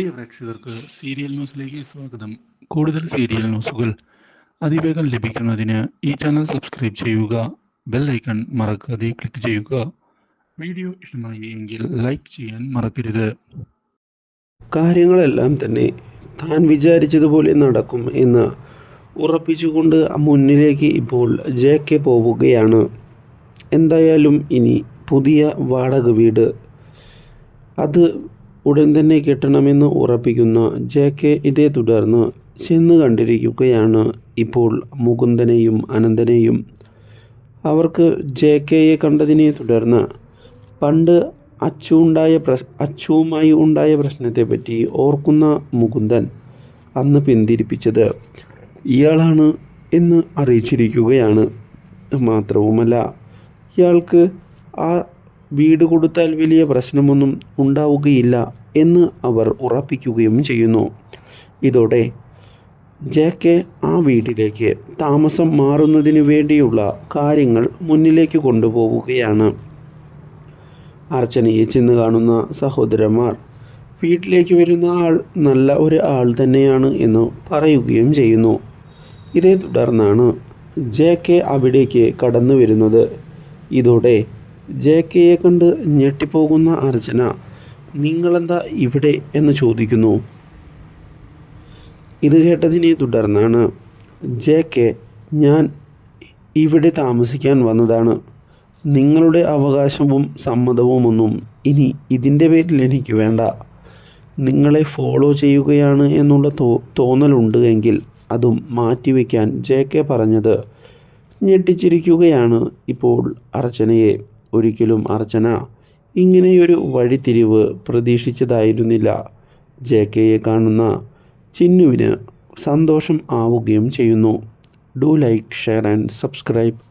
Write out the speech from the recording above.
പ്രിയ പ്രേക്ഷകർക്ക് സീരിയൽ ന്യൂസിലേക്ക് സ്വാഗതം. കൂടുതൽ സീരിയൽ ന്യൂസുകൾ അതിവേഗം ലഭിക്കുന്നതിന് ഈ ചാനൽ സബ്സ്ക്രൈബ് ചെയ്യുക ബെൽ ഐക്കൺ മറക്കാതെ ക്ലിക്ക് ചെയ്യുക. വീഡിയോ ഇഷ്ടമായി എങ്കിൽ ലൈക്ക് ചെയ്യാൻ മറക്കരുത്. കാര്യങ്ങളെല്ലാം തന്നെ താൻ വിചാരിച്ചതുപോലെ നടക്കും എന്ന് ഉറപ്പിച്ചുകൊണ്ട് മുന്നിലേക്ക് ഇപ്പോൾ ജെ കെ പോവുകയാണ്. എന്തായാലും ഇനി പുതിയ വാടക വീട്. അത് ഉടൻ തന്നെ കിട്ടണമെന്ന് ഉറപ്പിക്കുന്ന ജെ കെ ഇതേ തുടർന്ന് ചെന്ന് കണ്ടിരിക്കുകയാണ് ഇപ്പോൾ മുകുന്ദനെയും അനന്തനെയും. അവർക്ക് ജെ കെയെ കണ്ടതിനെ തുടർന്ന് പണ്ട് അച്ചുണ്ടായ പ്രശ് അച്ചുവുമായി ഉണ്ടായ പ്രശ്നത്തെപ്പറ്റി ഓർക്കുന്ന മുകുന്ദൻ അന്ന് പിന്തിരിപ്പിച്ചത് ഇയാളാണ് എന്ന് അറിയിച്ചിരിക്കുകയാണ്. മാത്രവുമല്ല ഇയാൾക്ക് ആ വീട് കൊടുത്താൽ വലിയ പ്രശ്നമൊന്നും ഉണ്ടാവുകയില്ല എന്ന് അവർ ഉറപ്പിക്കുകയും ചെയ്യുന്നു. ഇതോടെ ജെ കെ ആ വീട്ടിലേക്ക് താമസം മാറുന്നതിന് വേണ്ടിയുള്ള കാര്യങ്ങൾ മുന്നിലേക്ക് കൊണ്ടുപോവുകയാണ്. അർച്ചനയെ ചെന്ന് കാണുന്ന സഹോദരന്മാർ വീട്ടിലേക്ക് വരുന്ന ആൾ നല്ല ഒരു ആൾ തന്നെയാണ് എന്ന് പറയുകയും ചെയ്യുന്നു. ഇതേ തുടർന്നാണ് ജെ കെ അവിടേക്ക് കടന്നു വരുന്നത് ഇതോടെ ജെ കെയെ കണ്ട് ഞെട്ടിപ്പോകുന്ന അർച്ചന നിങ്ങളെന്താ ഇവിടെ? എന്ന് ചോദിക്കുന്നു. ഇത് കേട്ടതിനെ തുടർന്നാണ് ജെ കെ ഞാൻ ഇവിടെ താമസിക്കാൻ വന്നതാണ്. നിങ്ങളുടെ അവകാശവും സമ്മതവുമൊന്നും ഇനി ഇതിന്റെ പേരിൽ എനിക്ക് വേണ്ട. നിങ്ങളെ ഫോളോ ചെയ്യുകയാണ് എന്നുള്ള തോ തോന്നലുണ്ട് എങ്കിൽ അതും മാറ്റിവെക്കാൻ ജെ കെ പറഞ്ഞത്. ഞെട്ടിച്ചിരിക്കുകയാണ് ഇപ്പോൾ അർച്ചനയെ ഒരിക്കലും അർച്ചന ഇങ്ങനെയൊരു വഴിത്തിരിവ് പ്രതീക്ഷിച്ചതായിരുന്നില്ല. ജെ കെയെ കാണുന്ന ചിന്നുവിന് സന്തോഷം ആവുകയും ചെയ്യുന്നു. Do like share and subscribe.